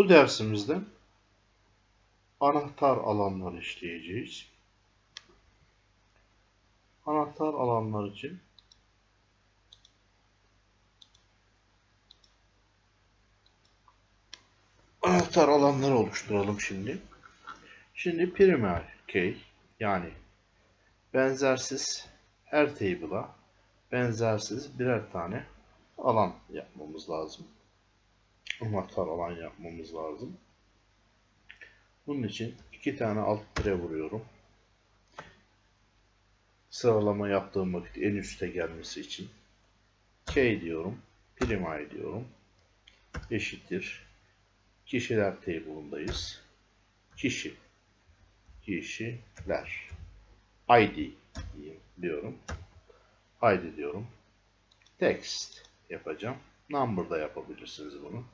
Bu dersimizde anahtar alanları işleyeceğiz. Anahtar alanlar için anahtar alanları oluşturalım şimdi. Şimdi primary key yani benzersiz her table'a benzersiz birer tane alan yapmamız lazım. Anahtar alan yapmamız lazım. Bunun için iki tane alt tire vuruyorum. Sıralama yaptığım vakit en üste gelmesi için K diyorum. Prime diyorum. Eşittir. Kişiler table'ındayız. Kişi. Kişiler. ID diyorum. ID diyorum. Text yapacağım. Number'da yapabilirsiniz bunu.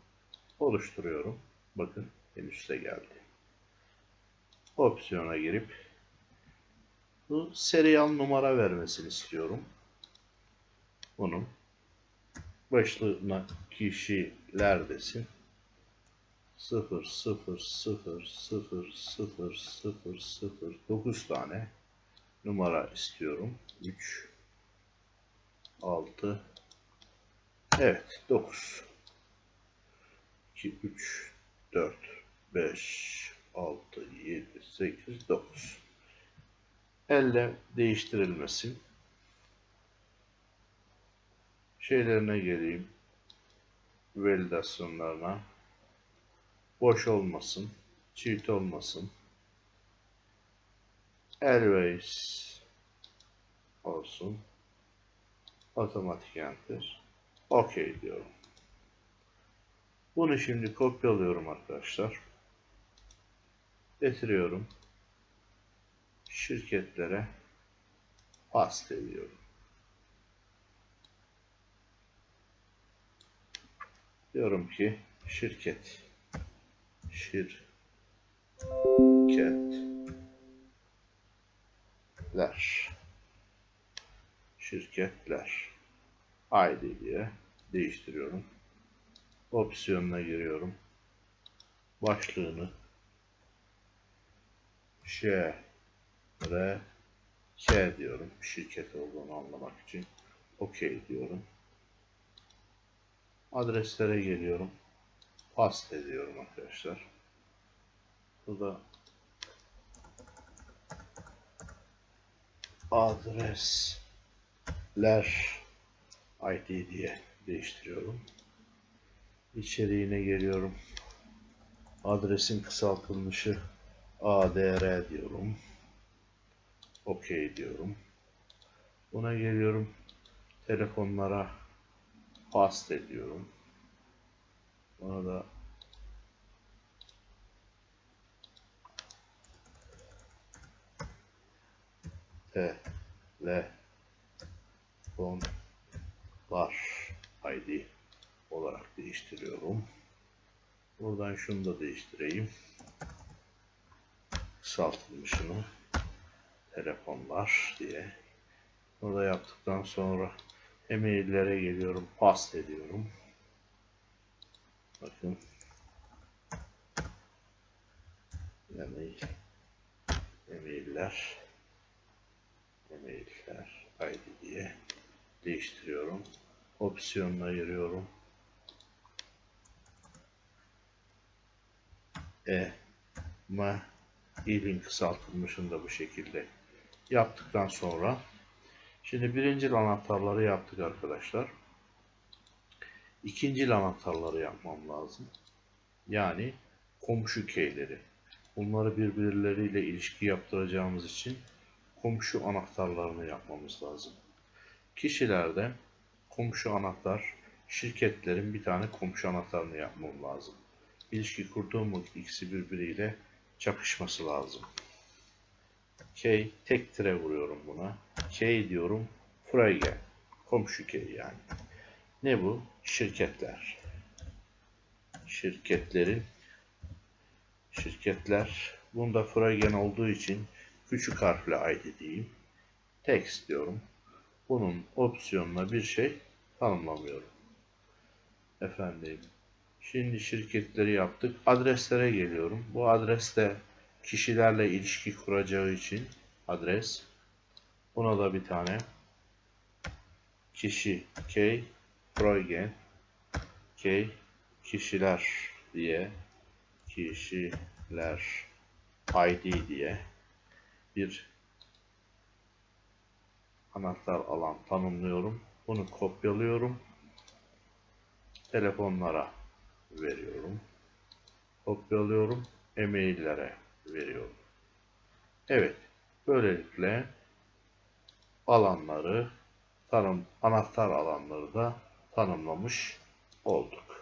Oluşturuyorum. Bakın en üste geldi. Opsiyona girip bu serial numara vermesini istiyorum. Bunun başlığına kişiler desin. 0 0 0 0 0 0 0 9 tane numara istiyorum. 3 6 Evet 9 2 3 4 5 6 7 8 9 Elle değiştirilmesin. Şeylerine geleyim. Validasyonlarına. Boş olmasın. Çift olmasın. Airways olsun. Otomatik enter. OK diyorum. Bunu şimdi kopyalıyorum arkadaşlar. Getiriyorum. Şirketlere paste ediyorum. Diyorum ki şirket şirketler şirketler ID diye değiştiriyorum. Opsiyonuna giriyorum. Başlığını Ş R K diyorum. Şirket olduğunu anlamak için. OK diyorum. Adreslere geliyorum. Paste ediyorum arkadaşlar. Burada adresler ID diye değiştiriyorum. İçeriğine geliyorum. Adresin kısaltılmışı ADR diyorum. OK diyorum. Buna geliyorum. Telefonlara paste ediyorum. Buna da T L Fon var ID olarak değiştiriyorum. Buradan şunu da değiştireyim. Kısaltılmışını telefonlar diye. Burada yaptıktan sonra emaillere geliyorum. Past ediyorum. Bakın. Email. Emailler. Emailler. ID diye değiştiriyorum. Opsiyonuna giriyorum. E. M. İlin kısaltılmışını da bu şekilde yaptıktan sonra şimdi birinci anahtarları yaptık arkadaşlar. İkinci anahtarları yapmam lazım. Yani komşu keyleri. Bunları birbirleriyle ilişki yaptıracağımız için komşu anahtarlarını yapmamız lazım. Kişilerde komşu anahtar, şirketlerin bir tane komşu anahtarını yapmam lazım. İlişki kurduğum vakit ikisi birbiriyle çakışması lazım. K tek tire vuruyorum buna. K diyorum. Frege. Komşu K yani. Ne bu? Şirketler. Şirketlerin şirketler bunda Fregen olduğu için küçük harfle ID diyeyim. Text diyorum. Bunun opsiyonuna bir şey tanımlamıyorum. Efendim Şimdi şirketleri yaptık. Adreslere geliyorum. Bu adreste kişilerle ilişki kuracağı için adres. Buna da bir tane kişi K Progen K kişiler diye kişiler ID diye bir anahtar alan tanımlıyorum. Bunu kopyalıyorum. Telefonlara veriyorum. Kopyalıyorum. E-maillere veriyorum. Evet. Böylelikle alanları tanım, anahtar alanları da tanımlamış olduk.